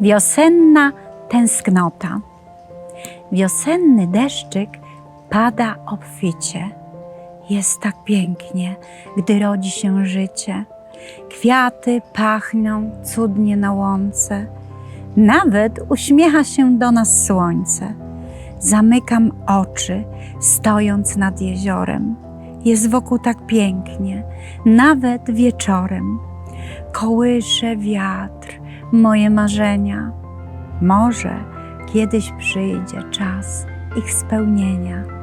Wiosenna tęsknota. Wiosenny deszczyk pada obficie. Jest tak pięknie, gdy rodzi się życie. Kwiaty pachną cudnie na łące. Nawet uśmiecha się do nas słońce. Zamykam oczy, stojąc nad jeziorem. Jest wokół tak pięknie, nawet wieczorem. Kołysze wiatr moje marzenia. Może kiedyś przyjdzie czas ich spełnienia.